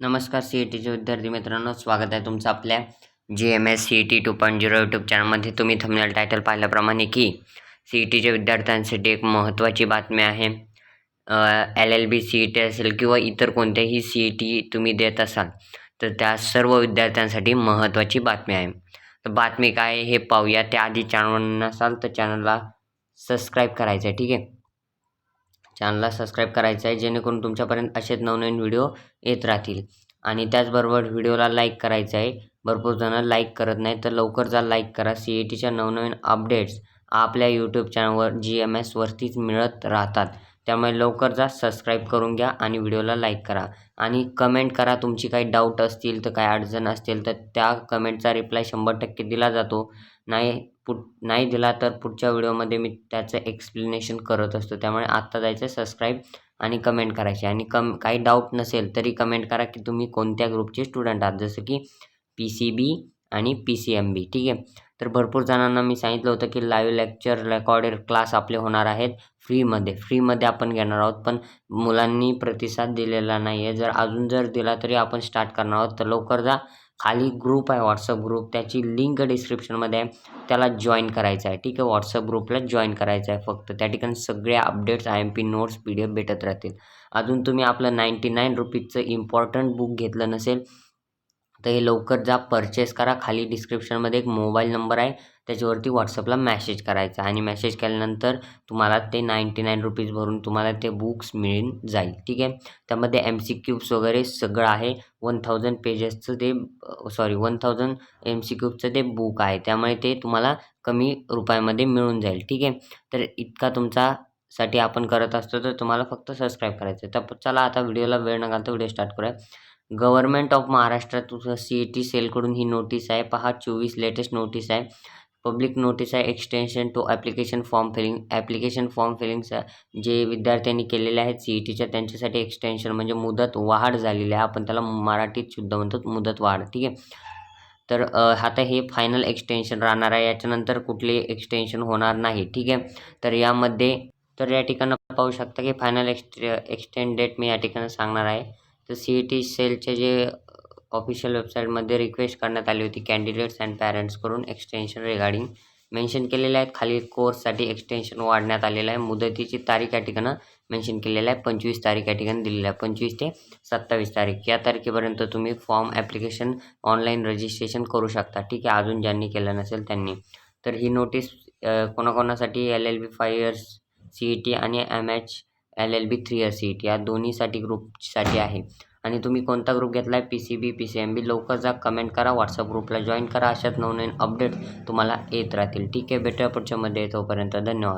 नमस्कार C E टीचे विद्यार्थी मित्रांनो स्वागत आहे तुमचं आपल्या G M S C E T two point zero YouTube चॅनलमध्ये तुम्ही थंबनेल टायटल पाहिल्याप्रमाणे की सी ई टीच्या विद्यार्थ्यांसाठी एक महत्त्वाची बातमी आहे. L L B C E T असेल किंवा इतर कोणत्याही सी ई टी तुम्ही देत असाल तर त्या सर्व विद्यार्थ्यांसाठी महत्त्वाची बातमी आहे. तर बातमी काय हे पाहूया. त्याआधी चॅनल नसाल तर चॅनलला सबस्क्राईब करायचं आहे ठीक आहे? चॅनलला सबस्क्राईब करायचं आहे जेणेकरून तुमच्यापर्यंत असेच नवनवीन व्हिडिओ येत राहतील. आणि त्याचबरोबर व्हिडिओला लाईक करायचं आहे. भरपूर जणं लाईक करत नाही तर लवकर जा लाईक करा. सी ई टीच्या नवनवीन अपडेट्स आपल्या यूट्यूब चॅनलवर जी एम एसवरतीच मिळत राहतात. त्यामुळे लवकर जा सबस्क्राईब करून घ्या आणि व्हिडिओला लाईक करा. आणि कमेंट करा तुमची काही डाऊट असतील तर काही अडचण असतील तर त्या कमेंटचा रिप्लाय शंभर टक्के दिला जातो. नाही पुट नाही दिला तर पुढच्या व्हिडिओमध्ये मी त्याचं एक्सप्लेनेशन करत असतो. त्यामुळे आत्ता जायचं सबस्क्राईब आणि कमेंट करायचे. आणि कम काही डाऊट नसेल तरी कमेंट करा की तुम्ही कोणत्या ग्रुपचे स्टुडंट आहात? जसं की पी सी बी आणि पी सी एम बी ठीक आहे? तर भरपूर जणांना मी सांगितलं होतं की लाईव्ह लेक्चर रेकॉर्डेड क्लास आपले होणार आहेत. फ्रीमध्ये. फ्रीमध्ये आपण घेणार आहोत पण मुलांनी प्रतिसाद दिलेला नाही आहे जर अजून जर दिला तरी आपण स्टार्ट करणार आहोत. तर लवकर जा. खाली ग्रुप आहे व्हॉट्सअप ग्रुप त्याची लिंक डिस्क्रिप्शनमध्ये आहे. त्याला जॉईन करायचं आहे. ठीक आहे? व्हॉट्सअप ग्रुपला जॉईन करायचं आहे फक्त. त्या ठिकाणी सगळे updates I M P notes P D F भेटत राहतील. अजून तुम्ही आपलं नाईंटी नाईन रुपीजचं इम्पॉर्टंट बुक घेतलं नसेल तर हे लवकर जा. परचेस करा. खाली डिस्क्रिप्शनमध्ये एक मोबाईल नंबर आहे. त्याच्यावरती व्हॉट्सअपला मॅसेज करायचा आणि मॅसेज केल्यानंतर तुम्हाला ते नाईंटी नाईन रुपीज भरून तुम्हाला ते बुक्स मिळून जाईल ठीक आहे? त्यामध्ये एम सी क्यूब्स वगैरे सगळं आहे. वन थाउजंड पेजेसचं ते sorry one thousand M C क्यूबचं ते बुक आहे. त्यामुळे ते तुम्हाला कमी रुपयामध्ये मिळून जाईल ठीक आहे? तर इतका तुमचा साठी आपण करत असतो तर तुम्हाला फक्त सबस्क्राईब करायचं आहे. तर चला आता व्हिडिओला वेळ न घालता व्हिडिओ स्टार्ट करूया. Government of Maharashtra C E T सेलकडून ही नोटीस आहे. पहा चोवीस लेटेस्ट नोटीस आहे. पब्लिक नोटीस आहे extension to application form filling application form fillings जे विद्यार्थ्यांनी केलेले आहेत सी ई टीच्या त्यांच्यासाठी एक्सटेन्शन म्हणजे मुदत वाढ झालेली आहे. आपण त्याला मराठीत शुद्ध म्हणतो मुदत वाढ. ठीक आहे? तर आता हे फायनल एक्सटेन्शन राहणार आहे. याच्यानंतर कुठले एक्सटेन्शन होणार नाही. ठीक आहे? तर यामध्ये तर या ठिकाणी पाहू शकता की फायनल एक्सटे एक्सटेंड डेट मी या ठिकाणी सांगणार आहे. तर सी ई टी सेलचे जे ऑफिशियल वेबसाईटमध्ये रिक्वेस्ट करण्यात आली होती. कॅन्डिडेट्स अँड पॅरेंट्सकडून एक्सटेन्शन रिगार्डिंग मेन्शन केलेले आहेत. खाली कोर्ससाठी एक्सटेन्शन वाढण्यात आलेलं आहे. मुदतीची तारीख या ठिकाणं मेन्शन केलेलं आहे. पंचवीस तारीख या ठिकाणी दिलेलं आहे. पंचवीस ते सत्तावीस तारीख. या तारखेपर्यंत तुम्ही फॉर्म ॲप्लिकेशन ऑनलाईन रजिस्ट्रेशन करू शकता. ठीक आहे. अजून ज्यांनी केलं नसेल त्यांनी. तर ही notice कोणाकोणासाठी? L L B five years C E T आणि M H L L B three years T या दोन्हीसाठी ग्रुपसाठी आहे. आणि तुम्ही कोणता ग्रुप घेतला आहे P C B P C M B लवकर जा कमेंट करा व्हॉट्सअप ग्रुपला जॉईन करा. अशाच नवनवीन अपडेट तुम्हाला येत राहतील. ठीक आहे भेटूया पुढच्यामध्ये येतोपर्यंत तोपर्यंत धन्यवाद.